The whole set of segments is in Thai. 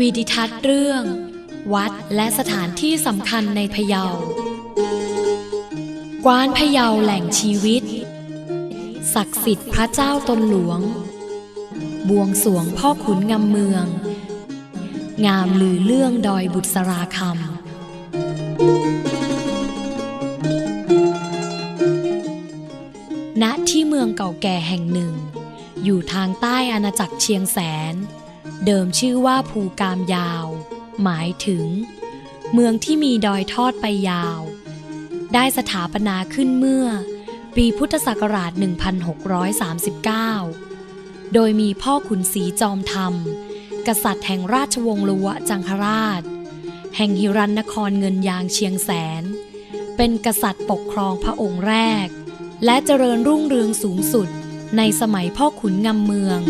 วีดิทัศน์เรื่อง วัดและสถานที่สำคัญในพะเยา กวานพะเยาแหล่งชีวิต ศักดิ์สิทธิ์พระเจ้าตนหลวง บวงสรวงพ่อขุนงำเมือง งามลือเรื่องดอยบุษราคำณที่เมืองเก่าแก่แห่งหนึ่ง อยู่ทางใต้อาณาจักรเชียงแสน เดิมชื่อว่าภูกามยาว หมายถึง เมืองที่มีดอยทอดไปยาว ได้สถาปนาขึ้นเมื่อ ปีพุทธศักราช 1639 โดยมีพ่อขุนศรีจอมธรรม กษัตริย์แห่งราชวงศ์ลวะจังคราช แห่งหิรันนครเงินยางเชียงแสน เป็นกษัตริย์ปกครองพระองค์แรก และเจริญรุ่งเรืองสูงสุดในสมัยพ่อขุนงำเมือง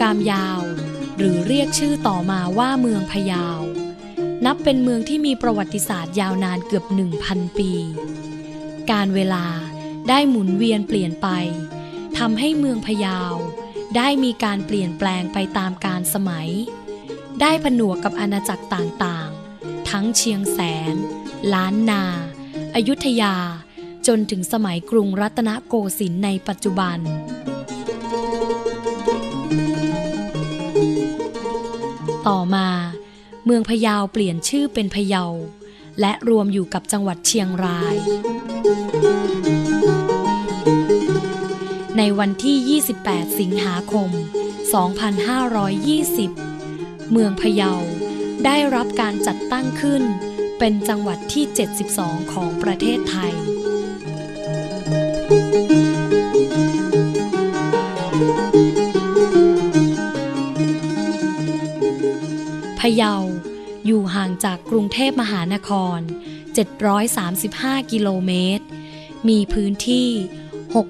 กามยาว หรือเรียกชื่อต่อมาว่าเมืองพะเยา นับเป็นเมืองที่มีประวัติศาสตร์ยาวนานเกือบ 1,000 ปี การเวลาได้หมุนเวียนเปลี่ยนไปทำให้เมืองพะเยาได้มีการเปลี่ยนแปลงไปตามกาลสมัย ได้ผนวกกับอาณาจักรต่างๆ ทั้งเชียงแสน ล้านนา อยุธยา จนถึงสมัยกรุงรัตนโกสินทร์ในปัจจุบัน ต่อมา เมืองพะเยาเปลี่ยนชื่อเป็นพะเยา และรวมอยู่กับจังหวัดเชียงราย ในวันที่ 28 สิงหาคม 2520 เมืองพะเยาได้รับการจัดตั้งขึ้น เป็นจังหวัดที่ 72 ของประเทศไทยพะเยา อยู่ห่างจากกรุงเทพมหานคร 735 กิโลเมตร มีพื้นที่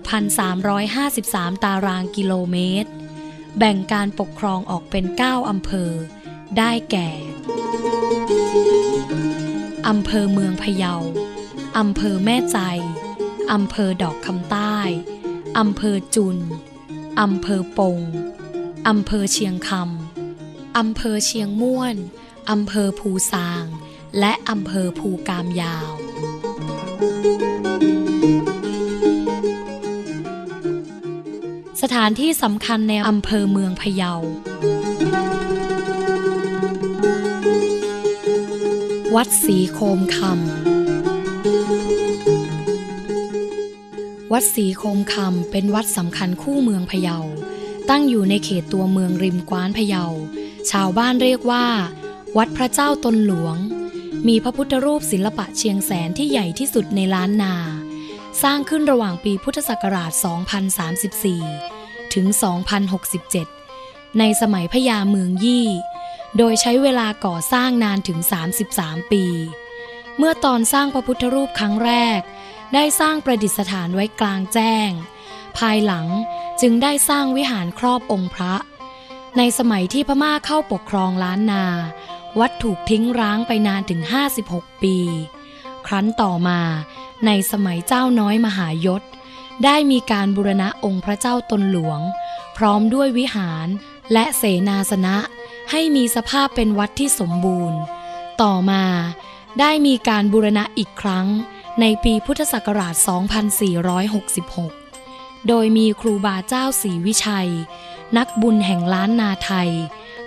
6,353 ตารางกิโลเมตร แบ่งการปกครองออกเป็น 9 อำเภอ ได้แก่ อำเภอเมืองพะเยา อำเภอแม่ใจ อำเภอดอกคำใต้ อำเภอจุน อำเภอปง อำเภอเชียงคำ อำเภอเชียงม่วน อำเภอภูซาง และอำเภอภูกามยาว สถานที่สำคัญในอำเภอเมืองพะเยา วัดศรีโคมคำ วัดศรีโคมคำเป็นวัดสำคัญคู่เมืองพะเยา ตั้งอยู่ในเขตตัวเมืองริมกว้านพะเยา ชาวบ้านเรียกว่า วัดพระเจ้าตนหลวง มีพระพุทธรูปศิลปะเชียงแสนที่ใหญ่ที่สุดในล้านนา สร้างขึ้นระหว่างปีพุทธศักราช 2034 ถึง 2067 ในสมัยพญาเมืองยี่ โดยใช้เวลาก่อสร้างนานถึง 33 ปี เมื่อตอนสร้างพระพุทธรูปครั้งแรก ได้สร้างประดิษฐานไว้กลางแจ้ง ภายหลังจึงได้สร้างวิหารครอบองค์พระ ในสมัยที่พม่าเข้าปกครองล้านนา วัดถูกทิ้งร้างไปนานถึง 56 ปี ครั้นต่อมาในสมัยเจ้าน้อยมหายศ ได้มีการบูรณะองค์พระเจ้าตนหลวง พร้อมด้วยวิหารและเสนาสนะ ให้มีสภาพเป็นวัดที่สมบูรณ์ ต่อมาได้มีการบูรณะอีกครั้งในปีพุทธศักราช 2466 โดยมีครูบาเจ้าศรีวิชัย นักบุญแห่งล้านนาไทย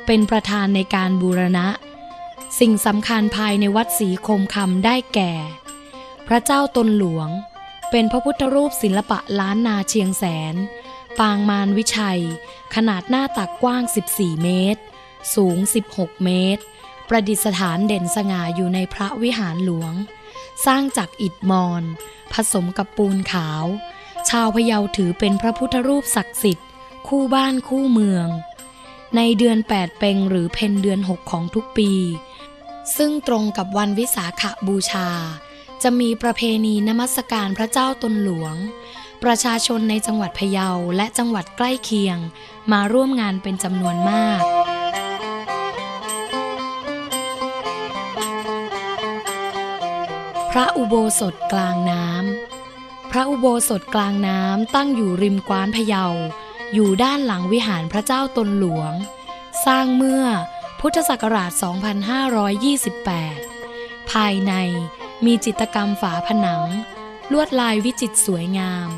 เป็นประธานในการบูรณะ สิ่งสำคัญภายในวัดศรีคมคำได้แก่ พระเจ้าตนหลวง เป็นพระพุทธรูปศิลปะล้านนาเชียงแสน ปางมารวิชัย ขนาดหน้าตักกว้าง 14 เมตร สูง 16 เมตร ประดิษฐานเด่นสง่าอยู่ในพระวิหารหลวง สร้างจากอิฐมอน ผสมกับปูนขาว ชาวพะเยาถือเป็นพระพุทธรูปศักดิ์สิทธิ์ คู่บ้านคู่เมือง ในเดือน 8 เปงหรือเพนเดือน 6 ของทุกปี ซึ่งตรงกับวันวิสาขบูชา จะมีประเพณีนมัสการพระเจ้าตนหลวง ประชาชนในจังหวัดพะเยาและจังหวัดใกล้เคียง มาร่วมงานเป็นจำนวนมากพระอุโบสถกลางน้ำ พระอุโบสถกลางน้ำตั้งอยู่ริมกว้านพะเยา อยู่ด้านหลังวิหารพระเจ้าตนหลวง สร้างเมื่อพุทธศักราช 2528 ภายในมีจิตกรรมฝาผนัง ลวดลายวิจิตรสวยงาม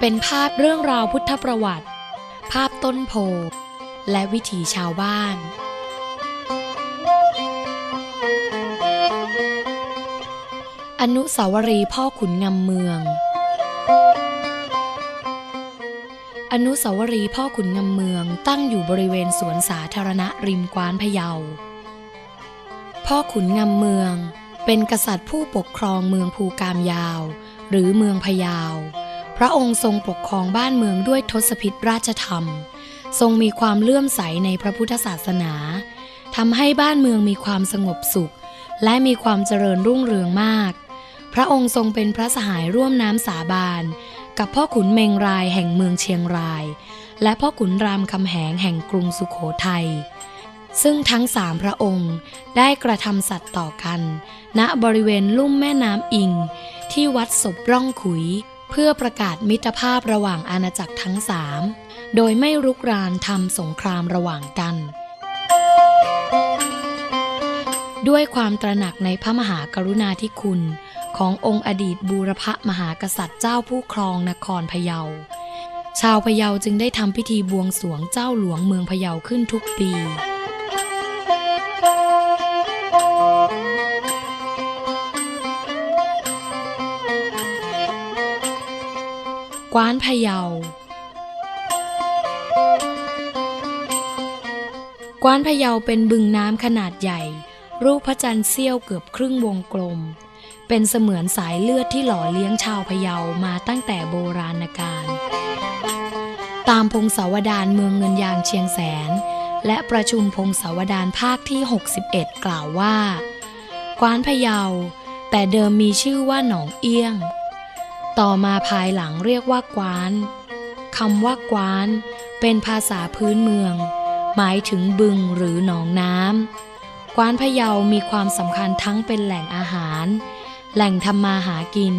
เป็นภาพเรื่องราวพุทธประวัติ ภาพต้นโพและวิถีชาวบ้านอนุสาวรีย์พ่อขุนงำเมือง อนุสาวรีย์พ่อขุนงำเมืองตั้งอยู่บริเวณสวนสาธารณะริมกว้านพะเยา พ่อขุนงำเมืองเป็นกษัตริย์ผู้ปกครองเมืองภูกามยาว หรือเมืองพะเยา พระองค์ทรงปกครองบ้านเมืองด้วยทศพิธราชธรรม ทรงมีความเลื่อมใสในพระพุทธศาสนาทำให้บ้านเมืองมีความสงบสุข และมีความเจริญรุ่งเรืองมาก พระองค์ทรงเป็นพระสหายร่วมน้ำสาบาน กับพ่อขุนเมงรายแห่งเมืองเชียงราย และพ่อขุนรามคำแหงแห่งกรุงสุขโขทัยซึ่งทั้งสามพระองค์ได้กระทำสัตย์ต่อกัน ณบริเวณลุ่มแม่น้ำอิง ที่วัดศพร่องขุย เพื่อประกาศมิตรภาพระหว่างอาณาจักรทั้งสามโดยไม่รุกรานทำสงครามระหว่างกัน ด้วยความตระหนักในพระมหากรุณาธิคุณ ขององค์อดีตบูรพมหากษัตริย์เจ้าผู้ครองนครพะเยา ชาวพะเยาจึงได้ทำพิธีบวงสรวงเจ้าหลวงเมืองพะเยาขึ้นทุกปีกว้านพะเยากว้านพะเยาเป็นบึงน้ำขนาดใหญ่ รูปพระจันทร์เสี้ยวเกือบครึ่งวงกลม เป็นเสมือนสายเลือดที่หล่อเลี้ยงชาวพะเยามาตั้งแต่โบราณกาลตามพงศาวดารเมืองเงินยางเชียงแสน และประชุมพงศาวดารภาคที่ 61 กล่าวว่า กว้านพะเยา แต่เดิมมีชื่อว่าหนองเอี้ยง ต่อมาภายหลังเรียกว่ากว้านคำว่ากว้าน เป็นภาษาพื้นเมือง หมายถึงบึงหรือหนองน้ำกว้านพะเยามีความสำคัญทั้งเป็นแหล่งอาหาร แหล่งทำมาหากิน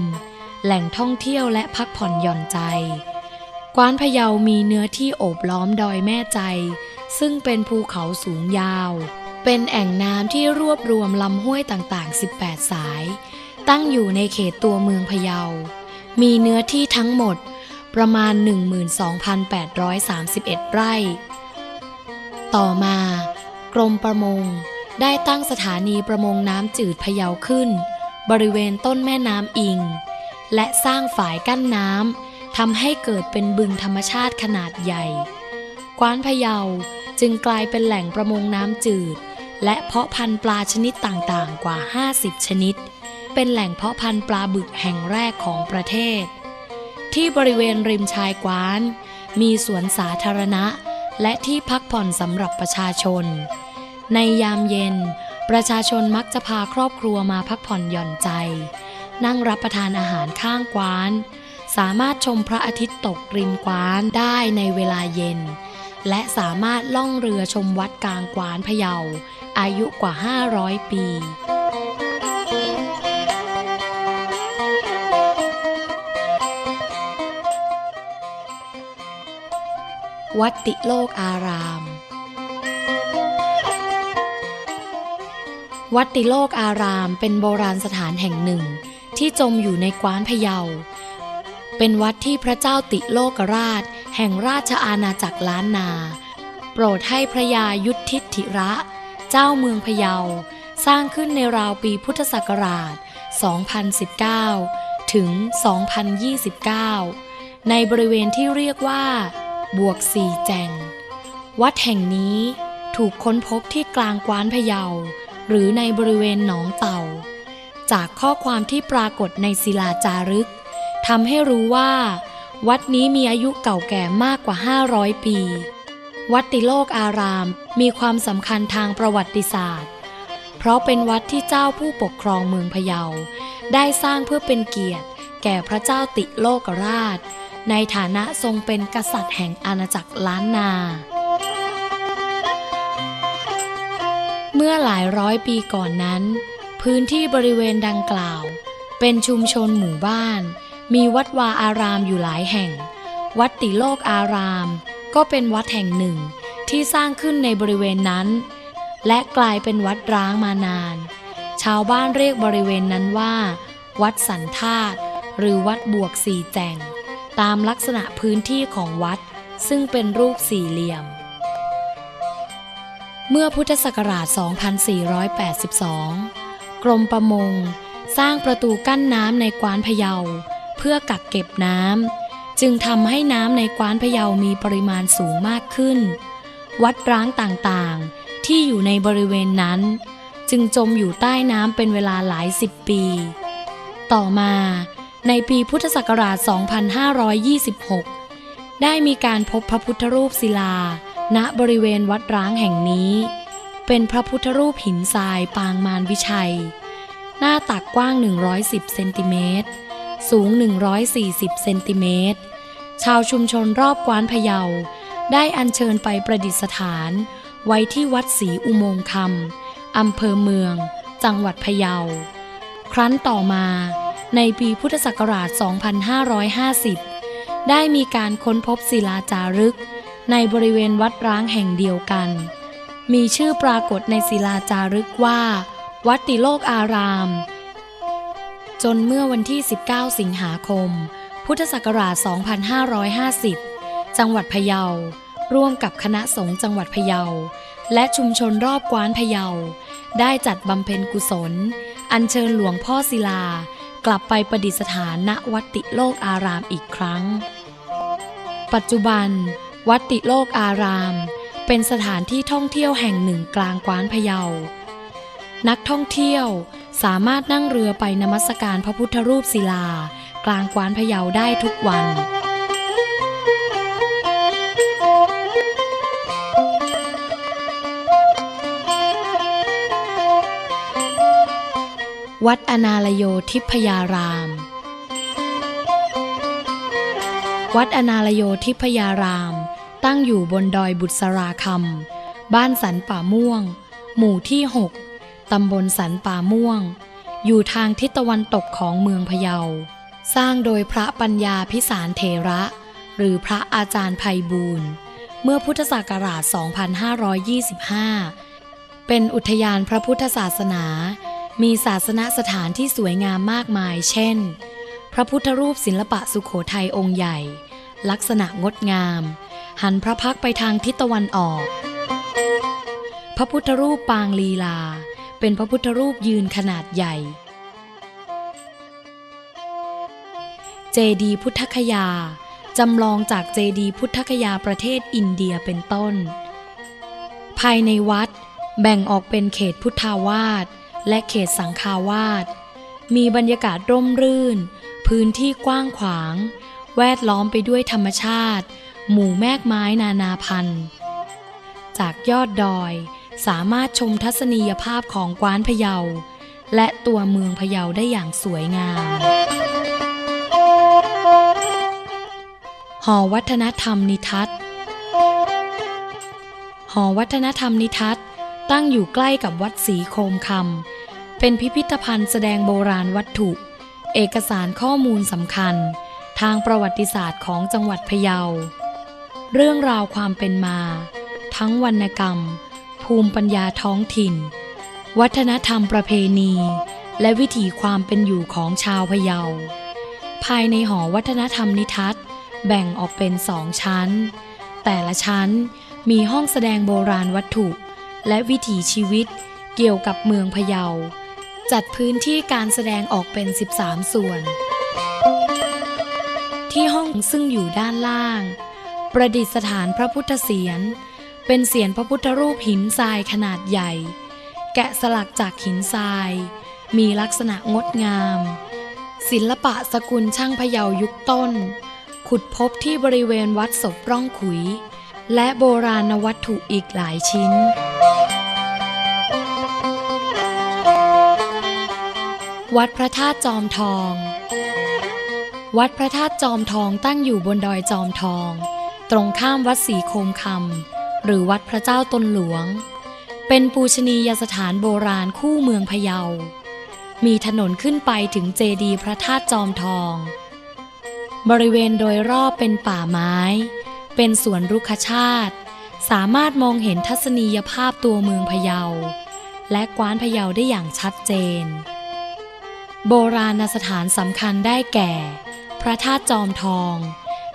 แหล่งท่องเที่ยวและพักผ่อนหย่อนใจ กว้านพะเยามีเนื้อที่โอบล้อมดอยแม่ใจ ซึ่งเป็นภูเขาสูงยาว เป็นแอ่งน้ำที่รวบรวมลำห้วยต่างๆ 18 สาย ตั้งอยู่ในเขตตัวเมืองพะเยา มีเนื้อที่ทั้งหมดประมาณ 12,831 ไร่ ต่อมา กรมประมงได้ตั้งสถานีประมงน้ำจืดพะเยาขึ้น บริเวณต้นแม่น้ำอิง และสร้างฝายกั้นน้ำทำให้เกิดเป็นบึงธรรมชาติขนาดใหญ่ กว้านพะเยาจึงกลายเป็นแหล่งประมงน้ำจืด และเพาะพันธุ์ปลาชนิดต่างๆ กว่า 50 ชนิด เป็นแหล่งเพาะพันธุ์ปลาบึกแห่งแรกของประเทศ ที่บริเวณริมชายกว้าน มีสวนสาธารณะ และที่พักผ่อนสำหรับประชาชน ในยามเย็น ประชาชนมักจะพาครอบครัวมาพักผ่อนหย่อนใจ นั่งรับประทานอาหารข้างกวาน สามารถชมพระอาทิตย์ตกริมกวานได้ในเวลาเย็น และสามารถล่องเรือชมวัดกลางกวานพะเยา อายุกว่า 500 ปีวัดติโลกอาราม วัดติโลกอารามเป็นโบราณสถานแห่งหนึ่ง ที่จมอยู่ในกว้านพะเยา เป็นวัดที่พระเจ้าติโลกราช แห่งราชอาณาจักรล้านนา โปรดให้พระยายุทธิธิระ เจ้าเมืองพะเยา สร้างขึ้นในราวปีพุทธศักราช 2019 ถึง 2029 ในบริเวณที่เรียกว่า บวกสี่แจง วัดแห่งนี้ถูกค้นพบที่กลางกว้านพะเยา หรือในบริเวณหนองเต่า จากข้อความที่ปรากฏในศิลาจารึกทำให้รู้ว่า วัดนี้มีอายุเก่าแก่มากกว่า 500 ปี วัดติโลกอารามมีความสำคัญทางประวัติศาสตร์ เพราะเป็นวัดที่เจ้าผู้ปกครองเมืองพะเยา ได้สร้างเพื่อเป็นเกียรติ แก่พระเจ้าติโลกราช ในฐานะทรงเป็นกษัตริย์แห่งอาณาจักรล้านนา เมื่อหลายร้อยปีก่อนนั้น พื้นที่บริเวณดังกล่าว เป็นชุมชนหมู่บ้าน มีวัดวาอารามอยู่หลายแห่ง วัดติโลกอาราม ก็เป็นวัดแห่งหนึ่งที่สร้างขึ้นในบริเวณนั้น และกลายเป็นวัดร้างมานาน ชาวบ้านเรียกบริเวณนั้นว่า วัดสันธาตหรือวัดบวกสี่แจงตามลักษณะพื้นที่ของวัด ซึ่งเป็นรูปสี่เหลี่ยม เมื่อพุทธศักราช 2482 กรมประมง สร้างประตูกั้นน้ำในกวานพะเยา เพื่อกักเก็บน้ำ จึงทำให้น้ำในกวานพะเยามีปริมาณสูงมากขึ้น วัดร้างต่างๆ ที่อยู่ในบริเวณนั้น จึงจมอยู่ใต้น้ำเป็นเวลาหลายสิบปี ต่อมาในปีพุทธศักราช 2526 ได้มีการพบพระพุทธรูปศิลา ณบริเวณวัดร้างแห่งนี้ เป็นพระพุทธรูปหินทรายปางมารวิชัย หน้าตักกว้าง 110 เซนติเมตร สูง 140 เซนติเมตร ชาวชุมชนรอบกวานพะเยา ได้อัญเชิญไปประดิษฐาน ไว้ที่วัดศรีอุโมงค์คำอำเภอเมือง จังหวัดพะเยา ครั้นต่อมาในปีพุทธศักราช 2550 ได้มีการค้นพบศิลาจารึก ในบริเวณวัดร้างแห่งเดียวกัน มีชื่อปรากฏในศิลาจารึกว่า วัดติโลกอาราม จนเมื่อวันที่ 19 สิงหาคม พุทธศักราช 2550 จังหวัดพะเยา ร่วมกับคณะสงฆ์จังหวัดพะเยา และชุมชนรอบกวานพะเยา ได้จัดบำเพ็ญกุศล อัญเชิญหลวงพ่อศิลา กลับไปประดิษฐานณวัดติโลกอารามอีกครั้ง ปัจจุบัน วัดติโลกอาราม เป็นสถานที่ท่องเที่ยวแห่งหนึ่งกลางกวานพะเยา นักท่องเที่ยวสามารถนั่งเรือไปนมัสการพระพุทธรูปศิลา กลางกวานพะเยาได้ทุกวันวัดอนาลโยทิพยาราม วัดอนาลโยทิพยาราม ตั้งอยู่บนดอยบุษราคำบ้านสันป่าม่วง หมู่ที่ 6 ตำบลสันป่าม่วง อยู่ทางทิศตะวันตกของเมืองพะเยา สร้างโดยพระปัญญาพิสารเถระ หรือพระอาจารย์ไพบูลย์เมื่อพุทธศักราช 2525 เป็นอุทยานพระพุทธศาสนา มีศาสนสถานที่สวยงามมากมาย เช่น พระพุทธรูปศิลปะสุโขทัยองค์ใหญ่ ลักษณะงดงาม หันพระพักไปทางทิศตะวันออก พระพุทธรูปปางลีลา เป็นพระพุทธรูปยืนขนาดใหญ่ เจดีพุทธคยา จำลองจากเจดีพุทธคยาประเทศอินเดียเป็นต้น ภายในวัดแบ่งออกเป็นเขตพุทธาวาสและเขตสังฆาวาสมีบรรยากาศร่มรื่น พื้นที่กว้างขวาง แวดล้อมไปด้วยธรรมชาติ หมู่แมกไม้นานาพันธุ์ จากยอดดอยสามารถชมทัศนียภาพของกวานพะเยา และตัวเมืองพะเยาได้อย่างสวยงาม หอวัฒนธรรมนิทัศน์ หอวัฒนธรรมนิทัศน์ ตั้งอยู่ใกล้กับวัดศรีโคมคำ เป็นพิพิธภัณฑ์แสดงโบราณวัตถุ เอกสารข้อมูลสำคัญ ทางประวัติศาสตร์ของจังหวัดพะเยา เรื่องราวความเป็นมา ทั้งวรรณกรรม ภูมิปัญญาท้องถิ่น วัฒนธรรมประเพณี และวิถีความเป็นอยู่ของชาวพะเยา ภายในหอวัฒนธรรมนิทัศน์ แบ่งออกเป็นสองชั้น แต่ละชั้นมีห้องแสดงโบราณวัตถุ และวิถีชีวิตเกี่ยวกับเมืองพะเยา จัดพื้นที่การแสดงออกเป็น 13 ส่วน ที่ห้องซึ่งอยู่ด้านล่าง ประดิษฐานพระพุทธเศียร เป็นเศียรพระพุทธรูปหินทรายขนาดใหญ่ แกะสลักจากหินทราย มีลักษณะงดงาม ศิลปะสกุลช่างพะเยายุคต้น ขุดพบที่บริเวณวัดศพร่องขุย และโบราณวัตถุอีกหลายชิ้นวัดพระธาตุจอมทอง วัดพระธาตุจอมทองตั้งอยู่บนดอยจอมทอง ตรงข้ามวัดศรีโคมคำหรือวัดพระเจ้าตนหลวง เป็นปูชนียสถานโบราณคู่เมืองพะเยา มีถนนขึ้นไปถึงเจดีย์พระธาตุจอมทอง บริเวณโดยรอบเป็นป่าไม้ เป็นสวนรุกขชาติ สามารถมองเห็นทัศนียภาพตัวเมืองพะเยา และกว้านพะเยาได้อย่างชัดเจน โบราณสถานสำคัญได้แก่ พระธาตุจอมทอง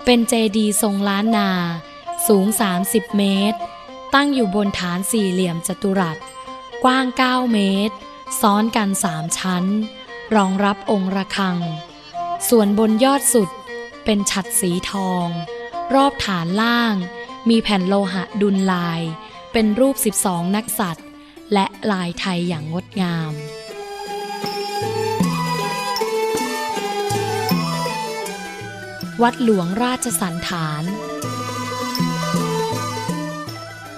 เป็นเจดีย์ทรงล้านนา สูง 30 เมตร ตั้งอยู่บนฐานสี่เหลี่ยมจัตุรัส กว้าง 9 เมตร ซ้อนกันสามชั้น รองรับองค์ระฆัง ส่วนบนยอดสุดเป็นฉัดสีทอง รอบฐานล่าง มีแผ่นโลหะดุลลาย เป็นรูป 12 นักสัตว์และลายไทยอย่างงดงาม วัดหลวงราชสันฐาน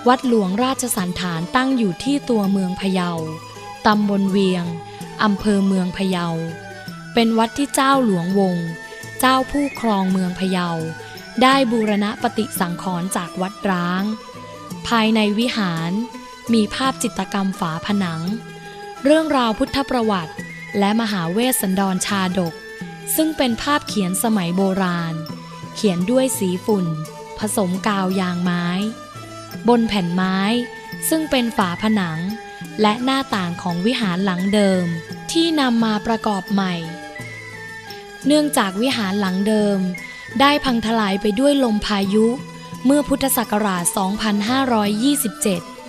วัดหลวงราชสันฐานตั้งอยู่ที่ตัวเมืองพะเยา ตำบลเวียง อำเภอเมืองพะเยา เป็นวัดที่เจ้าหลวงวง เจ้าผู้ครองเมืองพะเยา ได้บูรณะปฏิสังขรณ์จากวัดร้าง ภายในวิหารมีภาพจิตรกรรมฝาผนัง เรื่องราวพุทธประวัติ และมหาเวสสันดรชาดก ซึ่งเป็นภาพเขียนสมัยโบราณ เขียนด้วยสีฝุ่น ผสมกาวยางไม้ บนแผ่นไม้ ซึ่งเป็นฝาผนัง และหน้าต่างของวิหารหลังเดิมที่นำมาประกอบใหม่ เนื่องจากวิหารหลังเดิม ได้พังทลายไปด้วยลมพายุ เมื่อพุทธศักราช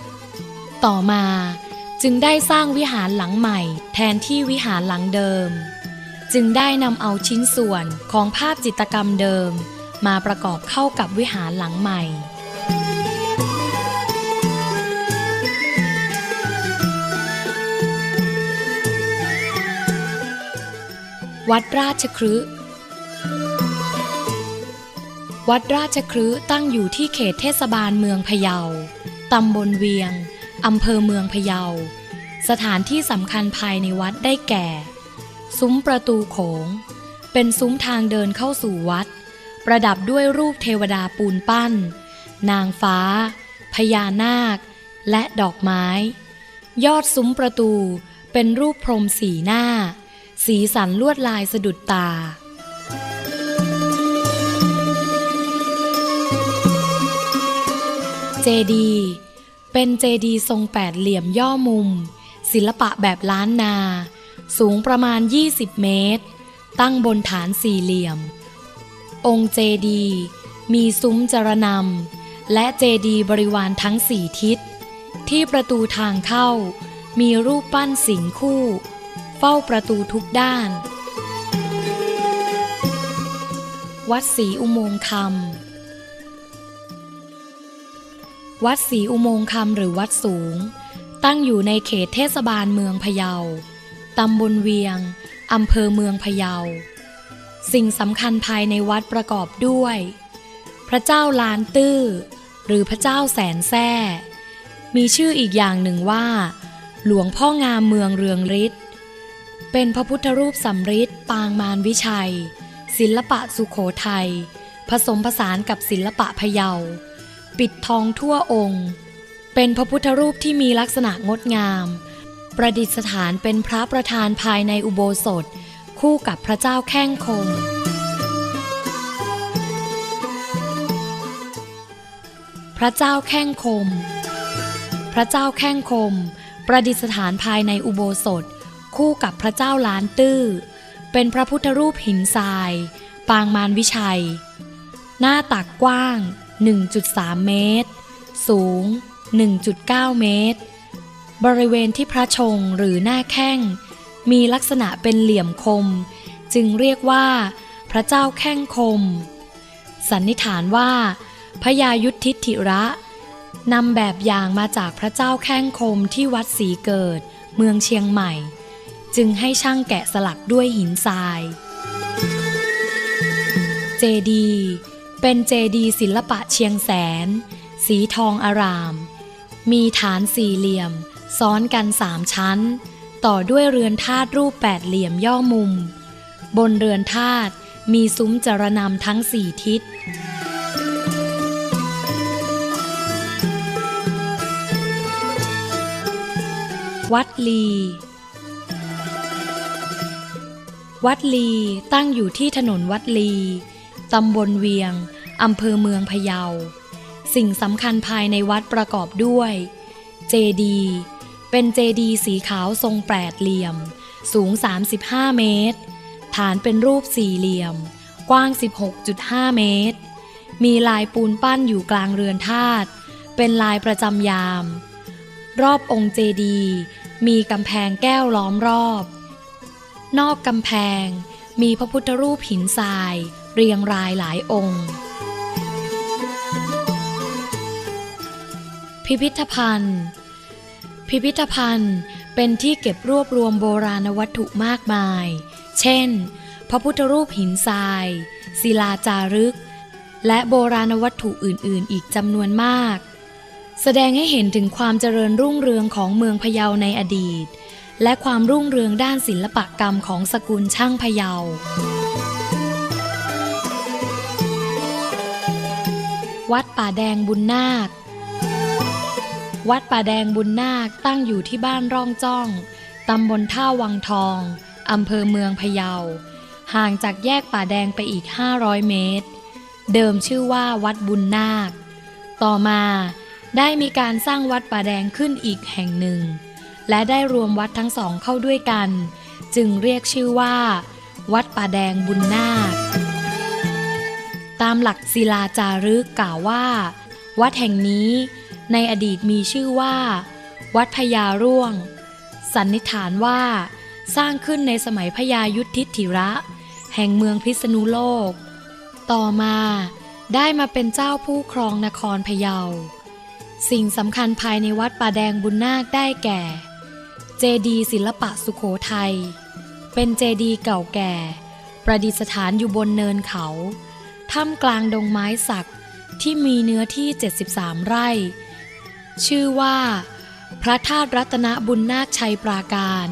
2527 ต่อมาจึงได้สร้างวิหารหลังใหม่แทนที่วิหารหลังเดิม จึงได้นำเอาชิ้นส่วนของภาพจิตรกรรมเดิม มาประกอบเข้ากับวิหารหลังใหม่ วัดราชครืวัดราชครืตั้งอยู่ที่เขตเทศบาลเมืองพะเยา ตำบลเวียง อำเภอเมืองพะเยา สถานที่สำคัญภายในวัดได้แก่ ซุ้มประตูโขง เป็นซุ้มทางเดินเข้าสู่วัด ประดับด้วยรูปเทวดาปูนปั้น นางฟ้า พญานาค และดอกไม้ ยอดซุ้มประตูเป็นรูปพรมสีหน้า สีสันลวดลายสะดุดตาเจดีย์เป็นเจดีย์ทรงแปดเหลี่ยมย่อมุม ศิลปะแบบล้านนา สูงประมาณ 20 เมตร ตั้งบนฐานสี่เหลี่ยม องค์เจดี มีซุ้มจรนำและเจดีบริวารทั้งสี่ทิศ ที่ประตูทางเข้า มีรูปปั้นสิงคู่ เฝ้าประตูทุกด้าน วัดศรีอุโมงค์คำวัดศรีอุโมงค์คำหรือวัดสูง ตั้งอยู่ในเขตเทศบาลเมืองพะเยา ตำบลเวียง อำเภอเมืองพะเยา สิ่งสำคัญภายในวัดประกอบด้วย พระเจ้าลานตื้อ หรือพระเจ้าแสนแซ่มีชื่ออีกอย่างหนึ่งว่า หลวงพ่องามเมืองเรืองฤทธิ์เป็นพระพุทธรูปสำริดปางมารวิชัย ศิลปะสุโขทัย ผสมผสานกับศิลปะพะเยา ปิดทองทั่วองค์ เป็นพระพุทธรูปที่มีลักษณะงดงาม ประดิษฐานเป็นพระประธานภายในอุโบสถ คู่กับพระเจ้าแข้งคงพระเจ้าแข้งคม พระเจ้าแข้งคม ประดิษฐานภายในอุโบสถ คู่กับพระเจ้าล้านตื้อ เป็นพระพุทธรูปหินทราย ปางมารวิชัย หน้าตักกว้าง 1.3 เมตร สูง 1.9 เมตร บริเวณที่พระชงหรือหน้าแข้ง มีลักษณะเป็นเหลี่ยมคม จึงเรียกว่า พระเจ้าแข้งคม สันนิษฐานว่าพญายุทธิธิระนำแบบอย่างมาจากพระเจ้าแข้งคมที่วัดศรีเกิด เมืองเชียงใหม่ จึงให้ช่างแกะสลักด้วยหินทราย เจดี เป็นเจดีศิลปะเชียงแสน สีทองอาราม มีฐานสี่เหลี่ยม ซ้อนกันสามชั้น ต่อด้วยเรือนธาตุรูปแปดเหลี่ยมย่อมุม บนเรือนธาตุมีซุ้มจรนำทั้งสี่ทิศ วัดลี วัดลีตั้งอยู่ที่ถนนวัดลี ตำบลเวียง อำเภอเมืองพะเยา สิ่งสำคัญภายในวัดประกอบด้วย เจดีย์ เป็นเจดีย์สีขาวทรงแปดเหลี่ยม สูง 35 เมตร ฐานเป็นรูปสี่เหลี่ยม กว้าง 16.5 เมตร มีลายปูนปั้นอยู่กลางเรือนธาตุ เป็นลายประจำยาม รอบองค์เจดีย์มีกำแพงแก้วล้อมรอบ นอกกำแพง มีพระพุทธรูปหินทราย เรียงรายหลายองค์ พิพิธภัณฑ์ พิพิธภัณฑ์เป็นที่เก็บรวบรวมโบราณวัตถุมากมาย เช่น พระพุทธรูปหินทราย ศิลาจารึก และโบราณวัตถุอื่นๆ อีกจำนวนมาก แสดงให้เห็นถึงความเจริญรุ่งเรืองของเมืองพะเยาในอดีต และความรุ่งเรืองด้านศิลปกรรมของสกุลช่างพะเยาวัดป่าแดงบุญนาค วัดป่าแดงบุญนาคตั้งอยู่ที่บ้านร่องจ้อง ตำบลท่าวังทอง อำเภอเมืองพะเยา ห่างจากแยกป่าแดงไปอีก 500 เมตร เดิมชื่อว่าวัดบุญนาค ต่อมาได้มีการสร้างวัดป่าแดงขึ้นอีกแห่งหนึ่ง และได้รวมวัดทั้งสองเข้าด้วยกัน จึงเรียกชื่อว่า วัดป่าแดงบุญนาค ตามหลักศิลาจารึกกล่าวว่า วัดแห่งนี้ ในอดีตมีชื่อว่า วัดพญาร่วง สันนิษฐานว่า สร้างขึ้นในสมัยพญายุทธิธิระ แห่งเมืองพิษณุโลก ต่อมาได้มาเป็นเจ้าผู้ครองนครพะเยา สิ่งสำคัญภายในวัดป่าแดงบุญนาคได้แก่ เจดีศิลปะสุโขทัย เป็นเจดีเก่าแก่ ประดิษฐานอยู่บนเนินเขา ท่ามกลางดงไม้สักที่มีเนื้อที่ 73 ไร่ ชื่อว่า พระธาตุรัตนบุญนาคชัยปราการ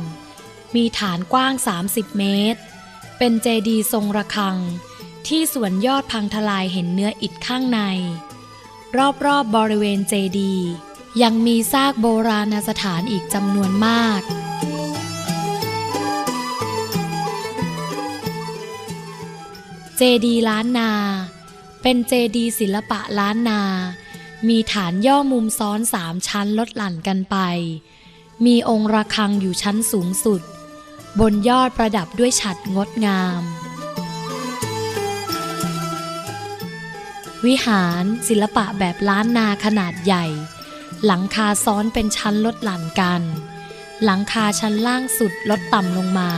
มีฐานกว้าง 30 เมตร เป็นเจดีย์ทรงระฆัง ที่ส่วนยอดพังทลายเห็นเนื้ออิฐข้างใน รอบๆบบริเวณเจดีย์ยังมีซากโบราณสถานอีกจำนวนมากเจดีย์ล้านนา เป็นเจดีย์ศิลปะล้านนา มีฐานย่อมุมซ้อนสามชั้นลดหลั่นกันไป มีองค์ระฆังอยู่ชั้นสูงสุด บนยอดประดับด้วยฉัตรงดงาม วิหารศิลปะแบบล้านนาขนาดใหญ่ หลังคาซ้อนเป็นชั้นลดหลั่นกัน หลังคาชั้นล่างสุดลดต่ำลงมา